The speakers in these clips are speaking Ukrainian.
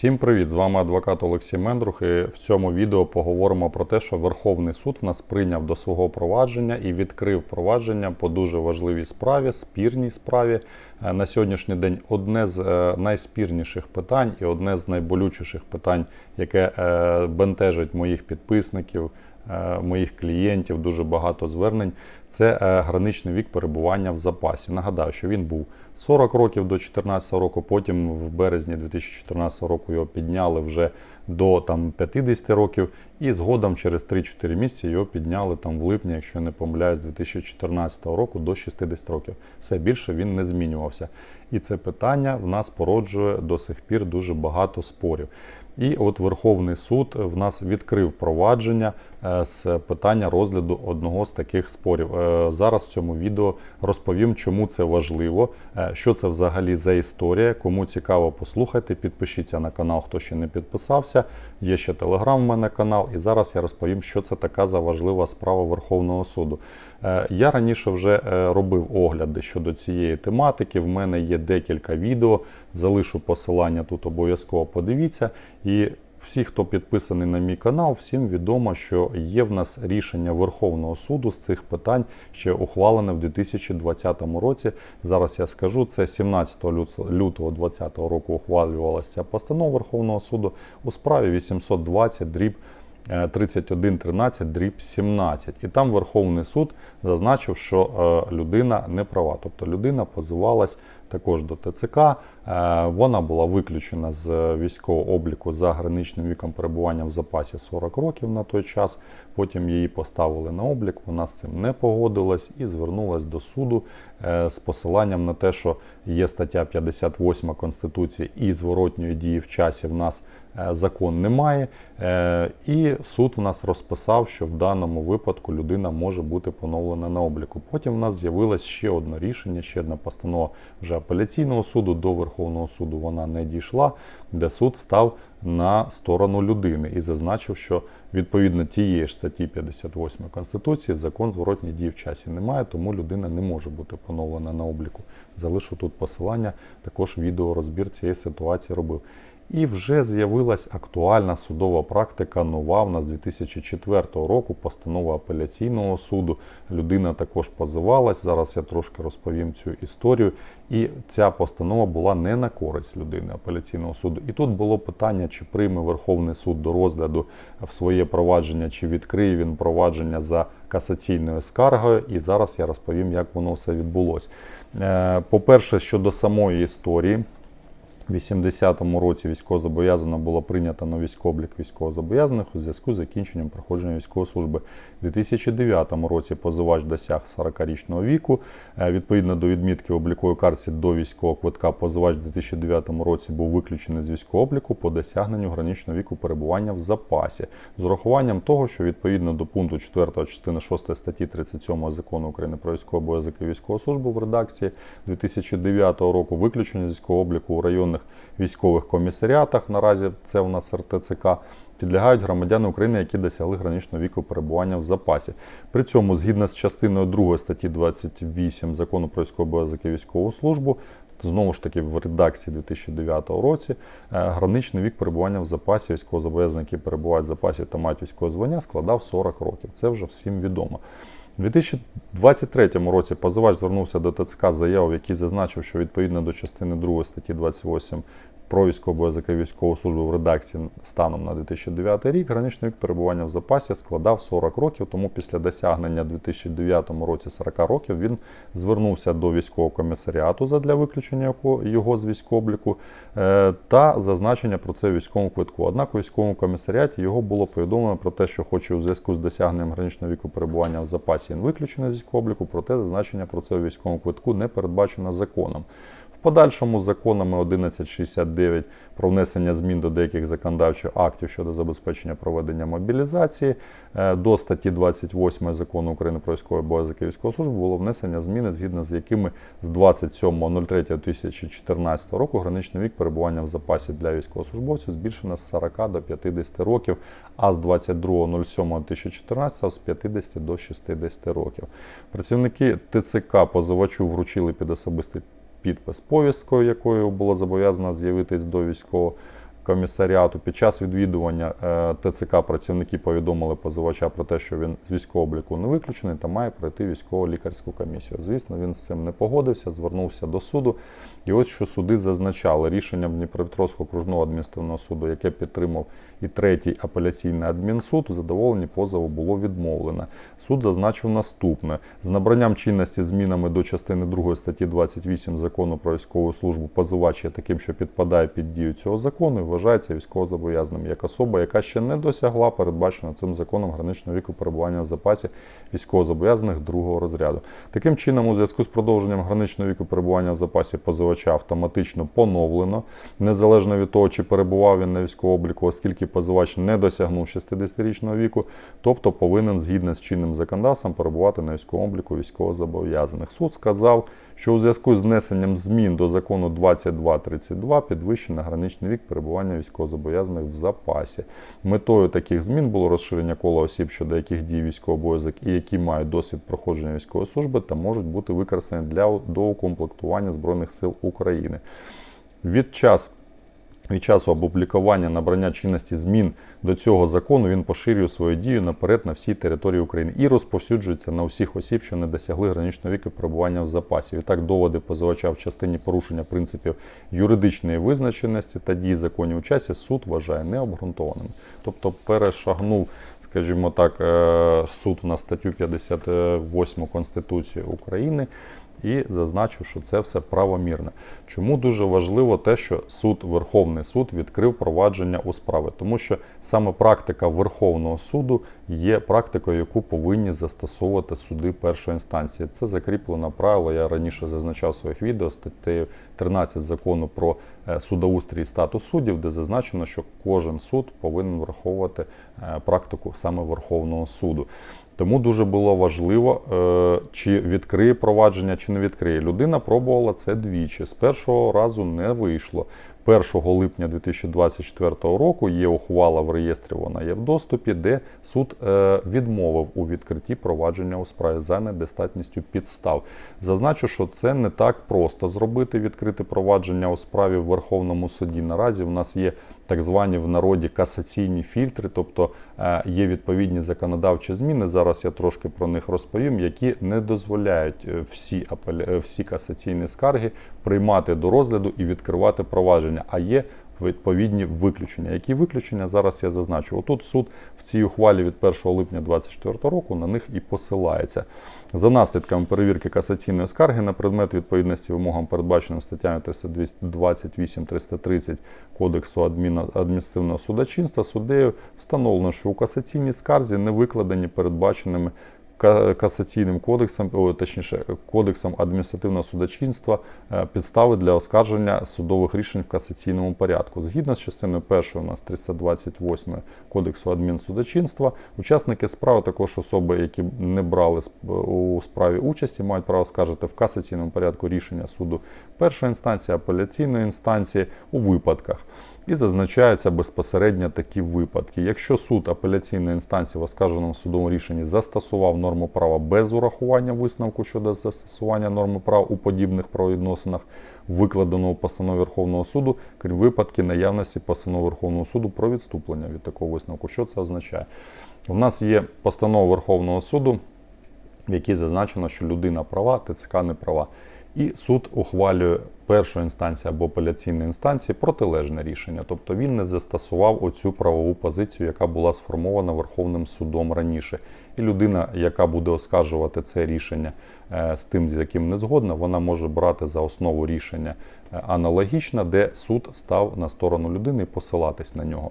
Всім привіт! З вами адвокат Олексій Мендрух. І в цьому відео поговоримо про те, що Верховний суд в нас прийняв до свого провадження і відкрив провадження по дуже важливій справі, спірній справі. Е, На сьогоднішній день одне з е, найспірніших питань і одне з найболючіших питань, яке е, бентежить моїх підписників. Моїх клієнтів дуже багато звернень. Це граничний вік перебування в запасі. Нагадаю, що він був 40 років до 2014 року. Потім в березні 2014 року його підняли вже до там 50 років, і згодом через 3-4 місяці його підняли там в липні, якщо я не помиляюсь, 2014 року до 60 років. Все більше він не змінювався. І це питання в нас породжує до сих пір дуже багато спорів. І от Верховний суд в нас відкрив провадження з питання розгляду одного з таких спорів. Е, Зараз в цьому відео розповім, чому це важливо, е, що це взагалі за історія. Кому цікаво, послухайте, підпишіться на канал, хто ще не підписався. Є ще телеграм в мене канал, і зараз я розповім, що це така за важлива справа Верховного суду. Е, Я раніше вже е, робив огляди щодо цієї тематики. В мене є декілька відео. Залишу посилання тут обов'язково подивіться. І всі, хто підписаний на мій канал, всім відомо, що є в нас рішення Верховного суду з цих питань, ще ухвалене в 2020 році. Зараз я скажу, це 17 лютого 2020 року ухвалювалася постанова Верховного суду у справі 820 дріб. 31.13 дріб 17. І там Верховний суд зазначив, що е, людина не права. Тобто людина позивалась також до ТЦК. Е, Вона була виключена з військового обліку за граничним віком перебування в запасі 40 років на той час. Потім її поставили на облік. Вона з цим не погодилась і звернулась до суду е, з посиланням на те, що є стаття 58 Конституції і зворотньої дії в часі в нас закон немає. Е, І суд у нас розписав, що в даному випадку людина може бути поновлена на обліку. Потім в нас з'явилось ще одне рішення, ще одна постанова вже апеляційного суду до Верховного суду. Вона не дійшла, де суд став на сторону людини і зазначив, що відповідно тієї ж статті 58 Конституції закон зворотній дії в часі немає, тому людина не може бути поновлена на обліку. Залишу тут посилання, також відеорозбір цієї ситуації робив. І вже з'явилась актуальна судова практика нова в нас 2004 року, постанова апеляційного суду. Людина також позивалась. Зараз я трошки розповім цю історію. І ця постанова була не на користь людини апеляційного суду. І тут було питання, чи прийме Верховний суд до розгляду в своє провадження, чи відкриє він провадження за касаційною скаргою. І зараз я розповім, як воно все відбулося. По-перше, щодо самої історії. У 80-му році військовозобов'язана було прийнято на військовоблік військовозобов'язаних у зв'язку з закінченням проходження військової служби. У 2009 році позивач досяг 40-річного віку. Е, Відповідно до відмітки в облікової картці до військового квитка, позивач у 2009 році був виключений з військового обліку по досягненню граничного віку перебування в запасі. З урахуванням того, що відповідно до пункту 4 частини 6 статті 37 закону України про військовий обов'язок і військову службу в редакції 2009 року виключення з військового обліку у районних військових комісаріатах, наразі це у нас РТЦК, підлягають громадяни України, які досягли граничного віку перебування в запасі. При цьому, згідно з частиною 2 статті 28 закону про військовий обов'язок і військову службу, знову ж таки в редакції 2009 році, е, граничний вік перебування в запасі військовозобов'язаних, які перебувають в запасі та мають військове звання, складав 40 років. Це вже всім відомо. У 2023 році позивач звернувся до ТЦК з заявою, в якій зазначив, що відповідно до частини 2 статті 28 про військовий обов'язок військову службу в редакції станом на 2009 рік граничний вік перебування в запасі складав 40 років. Тому після досягнення у 2009 році 40 років він звернувся до військового комісаріату задля виключення його з військобліку е, та зазначення про це військовому квитку. Однак у військовому комісаріаті його було повідомлено про те, що хоче у зв'язку з досягненням граничного віку перебування в запасі він виключений з військового обліку, проте зазначення про це у військовому квитку не передбачено законом. Подальшому законами 1169 про внесення змін до деяких законодавчих актів щодо забезпечення проведення мобілізації е, до статті 28 закону України про військовий обов'язок і військову службу було внесення зміни, згідно з якими з 27.03.2014 року граничний вік перебування в запасі для військовослужбовців збільшено з 40 до 50 років, а з 22.07.2014 з 50 до 60 років. Працівники ТЦК позивачу вручили під особистий підпис повісткою, якою було зобов'язано з'явитись до військового комісаріату. Під час відвідування е, ТЦК працівники повідомили позивача про те, що він з військового обліку не виключений та має пройти військово-лікарську комісію. Звісно, він з цим не погодився, звернувся до суду. І ось що суди зазначали рішенням Дніпропетровського окружного адміністративного суду, яке підтримав і третій апеляційний адмінсуд, в задоволенні позову було відмовлено. Суд зазначив наступне: з набранням чинності змінами до частини 2 статті 28 закону про військову службу позивач є таким, що підпадає під дію цього закону і вважається військовозобов'язаним як особа, яка ще не досягла передбаченого цим законом граничного віку перебування в запасі військовозобов'язаних другого розряду. Таким чином, у зв'язку з продовженням граничного віку перебування в запасі позивача автоматично поновлено, незалежно від того, чи перебував він на військовому обліку, оскільки позивач не досягнув 60-річного віку, тобто повинен згідно з чинним законодавством перебувати на військовому обліку військовозобов'язаних. Суд сказав, що у зв'язку з внесенням змін до закону 2232 підвищено граничний вік перебування військовозобов'язаних в запасі. Метою таких змін було розширення кола осіб, щодо яких діє військовий обов'язок і які мають досвід проходження військової служби та можуть бути використані для доукомплектування Збройних сил України. Від час від часу опублікування набрання чинності змін до цього закону він поширює свою дію наперед на всій території України і розповсюджується на усіх осіб, що не досягли граничного віку перебування в запасі. Відтак доводи позивача в частині порушення принципів юридичної визначеності та дії законів у часі суд вважає необґрунтованим. Тобто перешагнув, скажімо так, е, суд на статтю 58 Конституції України і зазначив, що це все правомірне. Чому дуже важливо те, що суд, Верховний суд відкрив провадження у справи, тому що саме практика Верховного суду є практикою, яку повинні застосовувати суди першої інстанції. Це закріплено правило. Я раніше зазначав своїх відео статтею 13 закону про е, судоустрій і статус суддів, де зазначено, що кожен суд повинен враховувати е, практику саме Верховного суду. Тому дуже було важливо, е, чи відкриє провадження, чи не відкриє. Людина пробувала це двічі. З першого разу не вийшло. 1 липня 2024 року є ухвала в реєстрі, вона є в доступі, де суд е, відмовив у відкритті провадження у справі за недостатністю підстав. Зазначу, що це не так просто зробити відкрите провадження у справі в Верховному суді. Наразі в нас є так звані в народі касаційні фільтри, тобто е, є відповідні законодавчі зміни. Зараз я трошки про них розповім, які не дозволяють е, всі апеля... всі касаційні скарги приймати до розгляду і відкривати провадження. А є відповідні виключення. Які виключення зараз я зазначу? Отут суд в цій ухвалі від 1 липня 2024 року на них і посилається. За наслідками перевірки касаційної скарги на предмет відповідності вимогам, передбаченим статтями 328-330 Кодексу адміністративного судочинства, суддею встановлено, що у касаційній скарзі не викладені передбаченими касаційним кодексом, точніше, кодексом адміністративного судочинства е, підстави для оскарження судових рішень в касаційному порядку. Згідно з частиною 1 у нас 328 кодексу адмінсудочинства, учасники справи, також особи, які не брали у справі участі, мають право скаржити в касаційному порядку рішення суду першої інстанції, апеляційної інстанції у випадках. І зазначаються безпосередньо такі випадки. Якщо суд апеляційної інстанції в оскарженому судовому рішенні застосував норму права без урахування висновку щодо застосування норми права у подібних правовідносинах, викладеного постанови Верховного суду, крім випадків наявності постанови Верховного суду про відступлення від такого висновку. Що це означає? У нас є постанова Верховного суду, в якій зазначено, що людина права, ТЦК не права. І суд ухвалює першої інстанції або апеляційної інстанції протилежне рішення. Тобто він не застосував оцю правову позицію, яка була сформована Верховним судом раніше. І людина, яка буде оскаржувати це рішення е, з тим, з яким не згодна, вона може брати за основу рішення е, аналогічне, де суд став на сторону людини і посилатись на нього.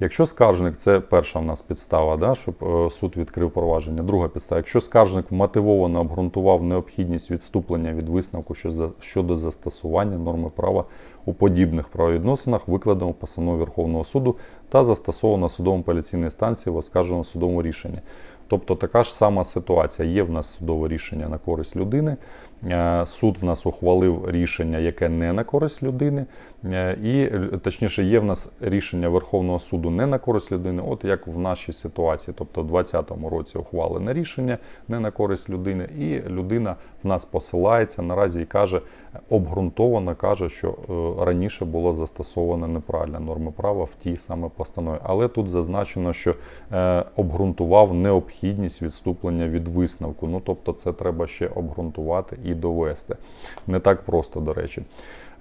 Якщо скаржник, це перша в нас підстава, да, щоб е, суд відкрив провадження. Друга підстава, якщо скаржник мотивовано обґрунтував необхідність відступлення від висновку щодо застосування норми права у подібних правовідносинах, викладено в постанові Верховного суду та застосовано судовому апеляційній станції в оскарженому судовому рішенні. Тобто така ж сама ситуація. Є в нас судове рішення на користь людини, Суд в нас ухвалив рішення, яке не на користь людини, Е, і точніше є в нас рішення Верховного суду не на користь людини, от як в нашій ситуації, тобто в 2020 році ухвалене рішення не на користь людини, і людина в нас посилається наразі і каже, обґрунтовано каже, що е, раніше було застосовано неправильно норми права в тій саме постанові. Але тут зазначено, що е, обґрунтував необхідність відступлення від висновку. Ну тобто, це треба ще обґрунтувати і довести. Не так просто, до речі.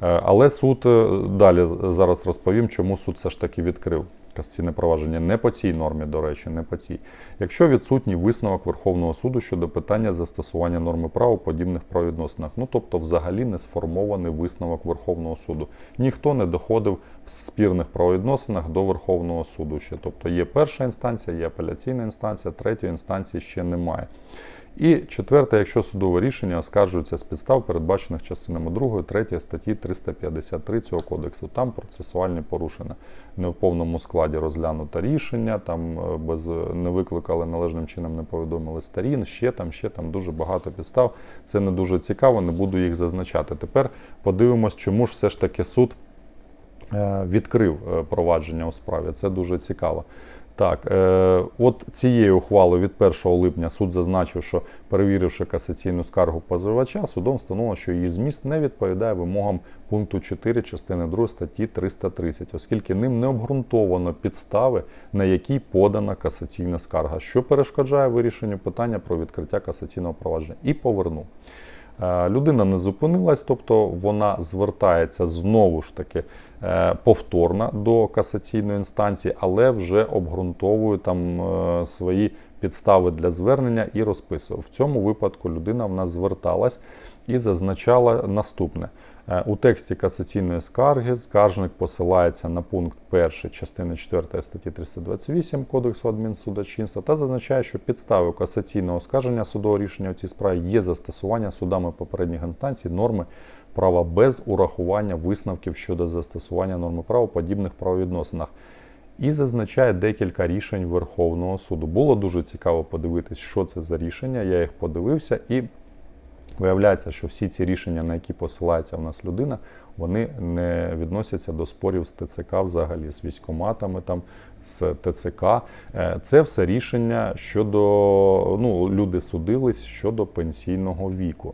Е, Але суд е, далі зараз розповім, чому суд все ж таки відкрив касаційне провадження не по цій нормі, до речі, не по цій. Якщо відсутній висновок Верховного суду щодо питання застосування норми права у подібних правовідносинах, ну тобто, взагалі не сформований висновок Верховного суду. Ніхто не доходив в спірних правовідносинах до Верховного суду ще. Тобто є перша інстанція, є апеляційна інстанція, третьої інстанції ще немає. І четверте, якщо судове рішення оскаржується з підстав, передбачених частинами 2, 3 статті 353 цього кодексу, там процесуальні порушення. Не в повному складі розглянуто рішення, там е, без не викликали належним чином, не повідомили сторін, ще там, ще там дуже багато підстав. Це не дуже цікаво, не буду їх зазначати. Тепер подивимось, чому ж все ж таки суд е, відкрив е, провадження у справі. Це дуже цікаво. Так, е, от цією ухвалою від 1 липня суд зазначив, що перевіривши касаційну скаргу позивача, судом встановлено, що її зміст не відповідає вимогам пункту 4 частини 2 статті 330, оскільки ним не обґрунтовано підстави, на які подана касаційна скарга, що перешкоджає вирішенню питання про відкриття касаційного провадження, і повернув. Е, Людина не зупинилась, тобто вона звертається знову ж таки е, повторно до касаційної інстанції, але вже обґрунтовує там е, свої підстави для звернення і розписував. В цьому випадку людина в нас зверталась і зазначала наступне. Е, У тексті касаційної скарги скаржник посилається на пункт 1 частини 4 статті 328 Кодексу адмінсудочинства та зазначає, що підставою касаційного скарження судового рішення у цій справі є застосування судами попередніх інстанцій норми права без урахування висновків щодо застосування норми права у подібних правовідносинах. І зазначає декілька рішень Верховного суду. Було дуже цікаво подивитись, що це за рішення. Я їх подивився і Виявляється, що всі ці рішення, на які посилається в нас людина, вони не відносяться до спорів з ТЦК взагалі, з військоматами, там, з ТЦК. Е, Це все рішення щодо ну, люди судились щодо пенсійного віку.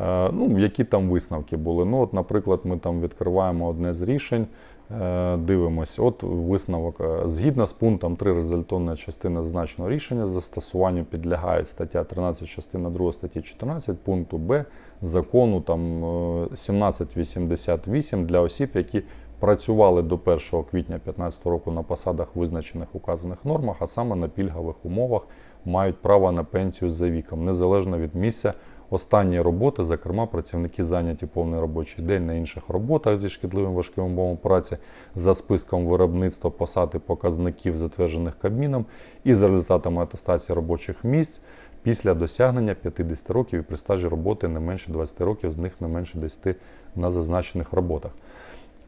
Е, Ну, які там висновки були? Ну, от, наприклад, ми там відкриваємо одне з рішень. Е, Дивимось, от висновок. е, Згідно з пунктом 3 результативної частини зазначеного рішення, застосуванню підлягають стаття 13, частина 2 статті 14 пункту Б закону там е, 1788 для осіб, які працювали до 1 квітня 2015 року на посадах, визначених указаних нормах, а саме на пільгових умовах, мають право на пенсію за віком, незалежно від місця останньої роботи, зокрема, працівники зайняті повний робочий день на інших роботах зі шкідливим важким умовам праці за списком виробництва посад і показників, затверджених Кабміном, і за результатами атестації робочих місць після досягнення 50 років і при стажі роботи не менше 20 років, з них не менше 10 на зазначених роботах.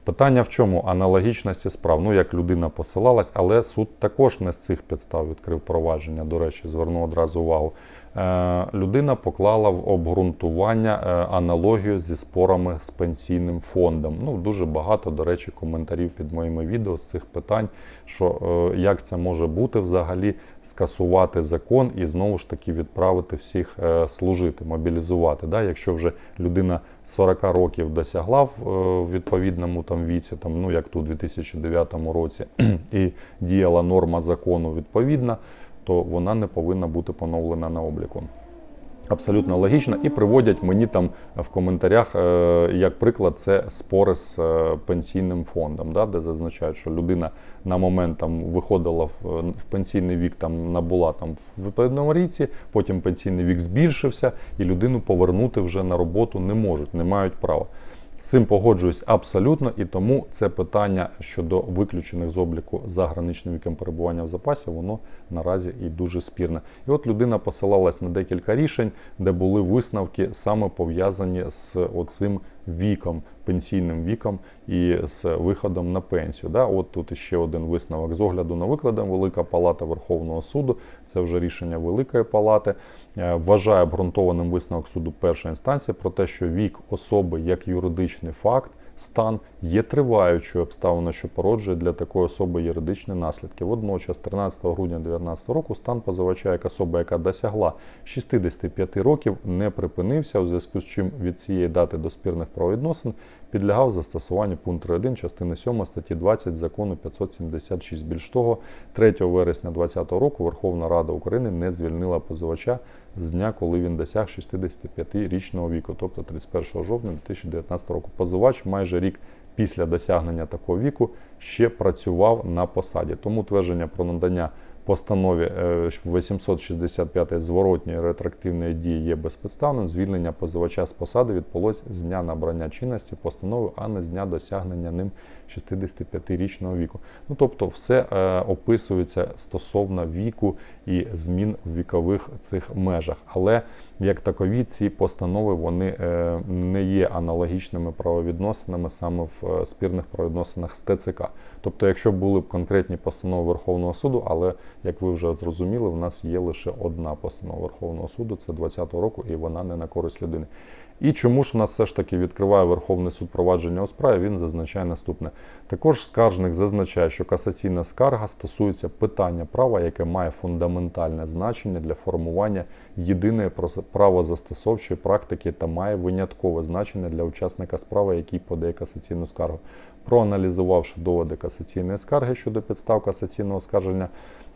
Питання в чому? Аналогічності справ. Ну, як людина посилалась, але суд також не з цих підстав відкрив провадження. До речі, зверну одразу увагу. Е, людина поклала в обґрунтування е, аналогію зі спорами з пенсійним фондом. Ну, дуже багато, до речі, коментарів під моїми відео з цих питань, що е, як це може бути взагалі скасувати закон і знову ж таки відправити всіх служити, мобілізувати. Да? Якщо вже людина 40 років досягла в відповідному там віці, там, ну як тут у 2009 році, і діяла норма закону відповідна, то вона не повинна бути поновлена на обліку. Абсолютно логічно, і приводять мені там в коментарях е, як приклад це спори з е, пенсійним фондом, да, де зазначають, що людина на момент там виходила в, в пенсійний вік, там набула там в відповідному ріці, потім пенсійний вік збільшився, і людину повернути вже на роботу не можуть, не мають права. З цим погоджуюсь абсолютно, і тому це питання щодо виключених з обліку за граничним віком перебування в запасі, воно наразі і дуже спірне. І от людина посилалась на декілька рішень, де були висновки саме пов'язані з оцим віком, пенсійним віком і з виходом на пенсію. Да? От тут ще один висновок з огляду на викладом Велика Палата Верховного суду. Це вже рішення Великої Палати. Е, Вважає обґрунтованим висновок суду першої інстанції про те, що вік особи як юридичний факт. Стан є триваючою обставиною, що породжує для такої особи юридичні наслідки. Водночас, 13 грудня 2019 року, стан позивача як особа, яка досягла 65 років, не припинився, у зв'язку з чим від цієї дати до спірних правовідносин підлягав застосуванню пункту 1 частини 7 статті 20 закону 576. Більш того, 3 вересня 2020 року Верховна Рада України не звільнила позивача з дня, коли він досяг 65-річного віку, тобто 31 жовтня 2019 року. Позивач майже рік після досягнення такого віку ще працював на посаді. Тому твердження про надання постанові е, 865 зворотньої ретроактивної дії є безпідставним. Звільнення позивача з посади відбулось з дня набрання чинності постанови, а не з дня досягнення ним 65-річного віку. Ну тобто, все е, описується стосовно віку і змін в вікових цих межах. Але як такові ці постанови вони е, не є аналогічними правовідносинами саме в е, спірних правовідносинах з ТЦК. Тобто, якщо були б конкретні постанови Верховного суду, але як ви вже зрозуміли, в нас є лише одна постанова Верховного суду, це 2020 року, і вона не на користь людини. І чому ж у нас все ж таки відкриває Верховний суд провадження у справі? Він зазначає наступне. Також скаржник зазначає, що касаційна скарга стосується питання права, яке має фундаментальне значення для формування єдиної правозастосовчої практики та має виняткове значення для учасника справи, який подає касаційну скаргу. Проаналізувавши доводи касаційної скарги щодо підстав касаційного оскарження,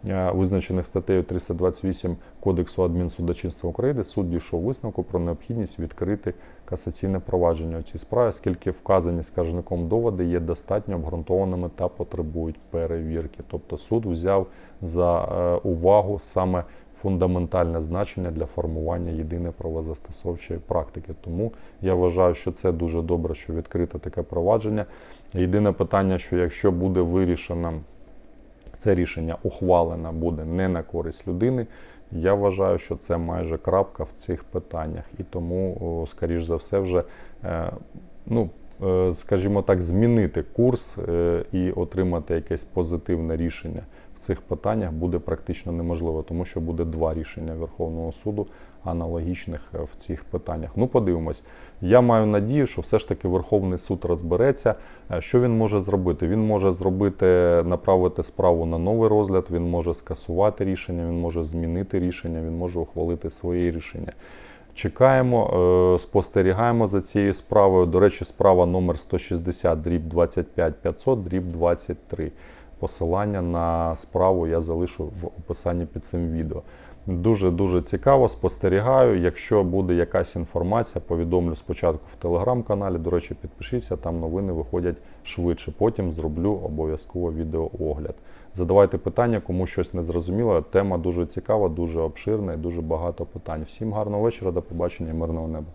е, визначених статтею 328 Кодексу адмінсудочинства України, суд дійшов висновку про необхідність відкрити касаційне провадження у цій справі, оскільки вказані скаржником доводи є достатньо обґрунтованими та потребують перевірки. Тобто суд взяв за е, увагу саме фундаментальне значення для формування єдиної правозастосовчої практики. Тому я вважаю, що це дуже добре, що відкрите таке провадження. Єдине питання, що якщо буде вирішено це рішення ухвалено буде не на користь людини. Я вважаю, що це майже крапка в цих питаннях, і тому, скоріш за все, вже е, ну, е, скажімо так, змінити курс е, і отримати якесь позитивне рішення цих питаннях буде практично неможливо, тому що буде два рішення Верховного суду аналогічних е, в цих питаннях. Ну, подивимось. Я маю надію, що все ж таки Верховний суд розбереться. Е, Що він може зробити? Він може зробити, направити справу на новий розгляд, він може скасувати рішення, він може змінити рішення, він може ухвалити своє рішення. Чекаємо, е, спостерігаємо за цією справою. До речі, справа номер 160 дріб 25 500 дріб 23. Посилання на справу я залишу в описанні під цим відео. Дуже дуже цікаво, спостерігаю. Якщо буде якась інформація, повідомлю спочатку в телеграм-каналі. До речі, підпишіться, там новини виходять швидше. Потім зроблю обов'язково відеоогляд. Задавайте питання, кому щось не зрозуміло. Тема дуже цікава, дуже обширна і дуже багато питань. Всім гарного вечора, до побачення, мирного неба.